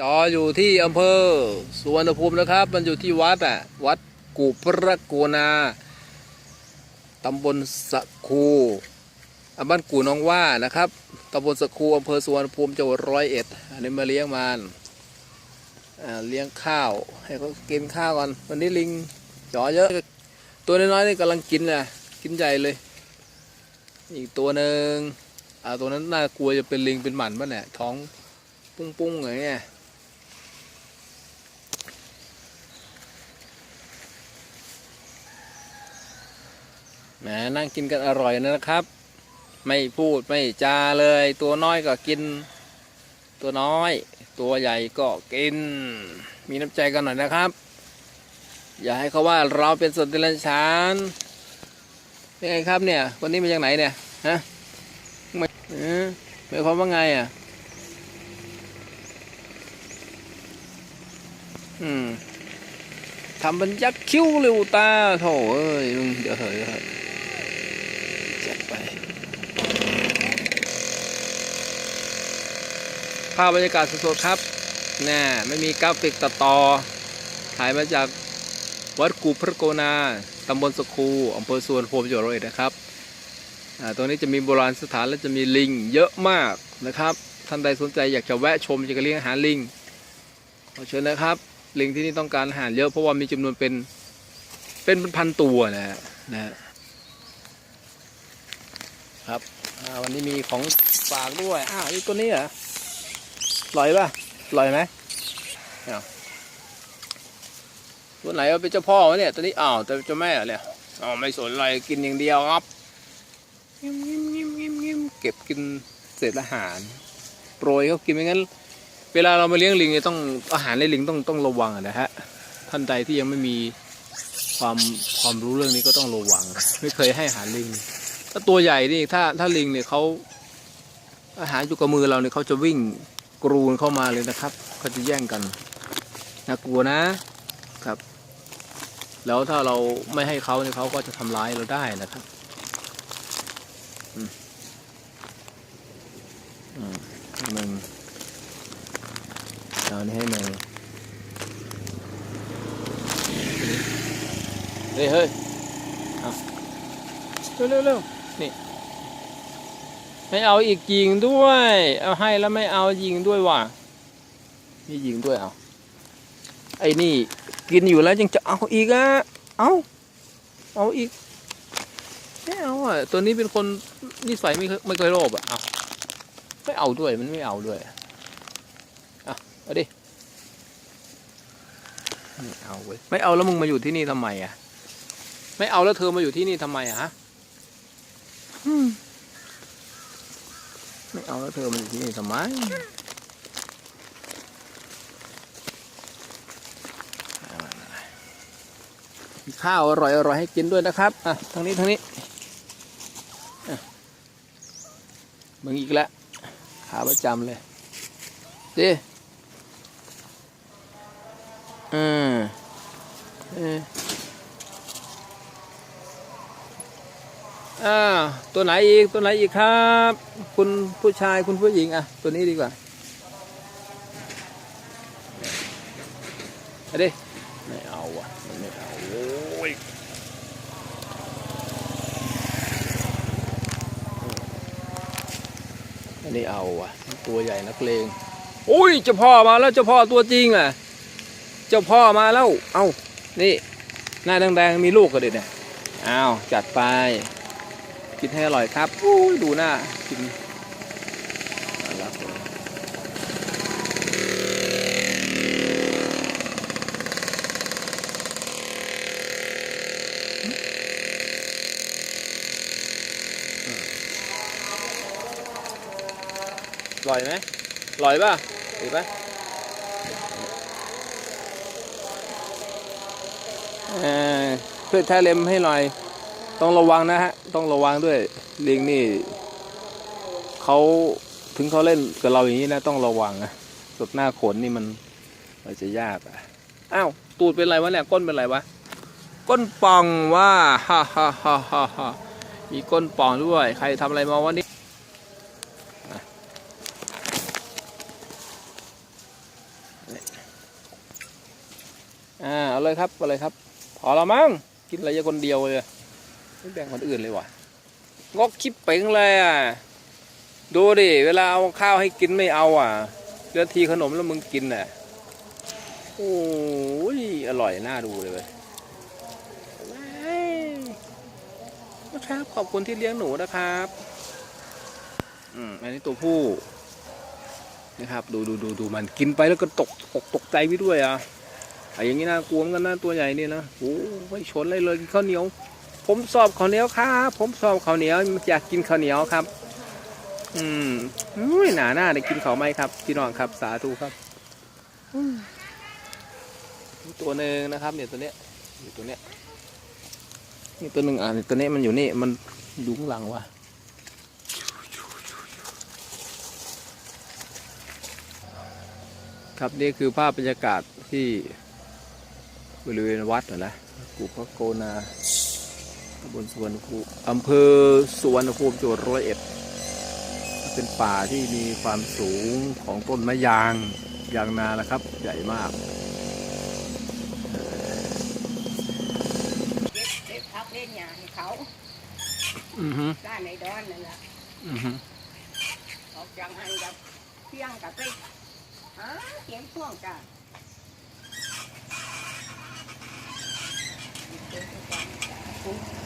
จออยู่ที่อำเภอสุวรรณภูมินะครับ มันอยู่ที่วัดอะวัดกูพระโกนาตำบลสะคูอะบ้านกูน้องว่านะครับตำบลสะคูอำเภอสุวรรณภูมิจังหวัดร้อยเอ็ดอันนี้มาเลี้ยงมันอ่าเลี้ยงข้าวให้เขากินข้าวก่อนวันนี้ลิงจอเยอะ ตัวน้อยๆนี่กำลังกินน่ะกินใหญ่เลย อีกตัวหนึ่งอ่าตัวนั้นน่ากลัวจะเป็นลิงเป็นหมันป่ะเนี่ยท้องปุ้งๆอย่างเงี้ย แหมนั่งกินกันอร่อยนะครับ ไม่พูดไม่จาเลย ตัวน้อยก็กิน ตัวน้อย ตัวใหญ่ก็กิน มีน้ำใจกันหน่อยนะครับ อย่าให้เขาว่าเราเป็นสัตว์เดรัจฉานยังไงครับเนี่ยวันนี้มาจากไหนเนี่ยฮะไม่เออหมายความว่าไงอะอืมทำเป็นยักษ์คิ้วเร็วตาโถเอ้ยเดี๋ยวเถอะเดี๋ยวเถอะจัด ไปภาพบรรยากาศสดๆครับแน่ไม่มีกราฟิกตัดต่อ ถ่ายมาจากวัดกูพระโกนา ตำบลสคูอำเภอสวนภูมิจังหวัดร้อยเอ็ดนะครับตรงนี้จะมีโบราณสถานและจะมีลิงเยอะมากนะครับ ท่านใดสนใจอยากจะแวะชมจะเลี้ยงอาหารลิงขอเชิญนะครับ ลิงที่นี่ต้องการอาหารเยอะเพราะว่ามีจำนวนเป็นเป็นพันตัวนะฮะนะฮะ ครับอ่าวันนี้มีของฝากด้วย อ้าวนี่ตัวนี้เหรอลอยป่ะลอยไหมเอาตัวไหนเอาเป็นเจ้าพ่อวะเนี่ยตัวนี้อ้าวแต่เจ้าแม่เหรอเนี่ยอ๋อไม่สนอะไรกินอย่างเดียวครับงิมงิมงิมงิมงิมเก็บกินเศษอาหาร โปรยเขากินไม่งั้น เวลาเรามาเลี้ยงลิงเนี่ยต้องอาหารในลิงต้องต้องระวังอะนะฮะท่านใดที่ยังไม่มีความความรู้เรื่องนี้ก็ต้องระวัง ไม่เคยให้อาหารลิง ถ้าตัวใหญ่นี่ถ้าถ้าลิงเนี่ยเขาอาหารอยู่กับมือเราเนี่ยเขาจะวิ่งกรูนเข้ามาเลยนะครับเขาจะแย่งกันน่ากลัวนะครับ แล้วถ้าเราไม่ให้เขาเนี่ยเขาก็จะทำร้ายเราได้นะครับอืมอืมให้หนึ่งเอานี่ให้หนึ่งเฮ้ยเฮ้ยเร็วเร็ว เร็วไม่เอาอีกยิงด้วย เอาให้แล้วไม่เอายิงด้วยว่ะมียิงด้วยเอาไอ้นี่ กินอยู่แล้วยังจะเอาอีกอะเอาเอาอีกไม่เอาอะตัวนี้เป็นคนนิสัยไม่เคยไม่เคยโลภอะเอาไม่เอาด้วยมันไม่เอาด้วยเอาเอาดิไม่เอาเว้ยไม่เอาแล้วมึงมาอยู่ที่นี่ทำไมอะ ไม่เอาแล้วเธอมาอยู่ที่นี่ทำไมอะฮะ ไม่เอาแล้วเธอมันอยู่ที่นี่ทำไมมีข้าวอร่อยอร่อยให้กินด้วยนะครับ อะ ทางนี้ทางนี้มึงอีกแล้วขาประจำเลยดิอืมเออ อ่าตัวไหนอีกตัวไหนอีกครับ คุณผู้ชายคุณผู้หญิงอะ ตัวนี้ดีกว่าเอาดิไม่เอาอะมันไม่เอาโอ้ยอันนี้เอาอะ ตัวใหญ่นักเลงโอ้ยเจ้าพ่อมาแล้วเจ้าพ่อตัวจริงอะ เจ้าพ่อมาแล้ว เอ้านี่ หน้าแดงๆมีลูกก็เด็ดเนี่ยอ้าวจัดไป กินให้อร่อยครับอู้ดูหน้ากินน่ารักเลยอร่อยไหมอร่อยป่ะดีป่ะเออเพื่อแท้เล็มให้หน่อย ต้องระวังนะฮะ ต้องระวังด้วยลิงนี่เขาถึงเขาเล่นกับเราอย่างนี้นะ ต้องระวังนะสุดหน้าขนนี่มันมันจะยากอะอ้าวตูดเป็นไรวะเนี่ยก้นเป็นไรวะก้นป่องว่าฮ่าฮ่าฮ่าฮ่าฮ่ามีก้นป่องด้วย ใครทำอะไรมาวันนี้อ่าเอาเลยครับเอาเลยครับพอแล้วมั้งกินอะไรจะคนเดียวเลย ไม่แบ่งคนอื่นเลยว่ะงอกคิดเป่งเลยอะ ดูดิเวลาเอาข้าวให้กินไม่เอาอะเดือทีขนมแล้วมึงกินอะโอ้ยอร่อยน่าดูเลยเว้ยนะครับ ขอบคุณที่เลี้ยงหนูนะครับ อืมอันนี้ตัวผู้นะครับ ดูดูดูดูมันกินไปแล้วก็ตกตกตกใจไปด้วยอะไอ้อย่างนี้นะกลัวเหมอนกันนะตัวใหญ่นี่นะโอ้ไม่ชนเลยเลยกินข้าวเหนียว ผมสอบข้าวเหนียวครับ ผมสอบข้าวเหนียวอยากกินข้าวเหนียวครับ อืมอุ้ยหนาหน้าได้กินข้าวไหมครับพี่น้องครับสาธุครับตัวหนึ่งนะครับ เนี่ยตัวเนี้ยอยู่ตัวเนี้ยนี่ตัวหนึ่งอะตัวเนี้ยมันอยู่นี่มันอยู่ข้างหลังว่ะครับนี่คือภาพบรรยากาศที่บริเวณวัดนะนะกูพระโกนา บลสุวรรณภูมิอำเภอสุวรรณภูมิจังหวัดร้อยเอ็ด เป็นป่าที่มีความสูงของต้นมะยางยางนานะครับ ใหญ่มากเก็บเก็บพักเล่นหยาให้เขาอือฮึด้านในดอนนั่นแหละอือฮึออกจากหันกับเพียงกับไปหาเก็บพ่วงกันเก็บทุกวันจ้ะ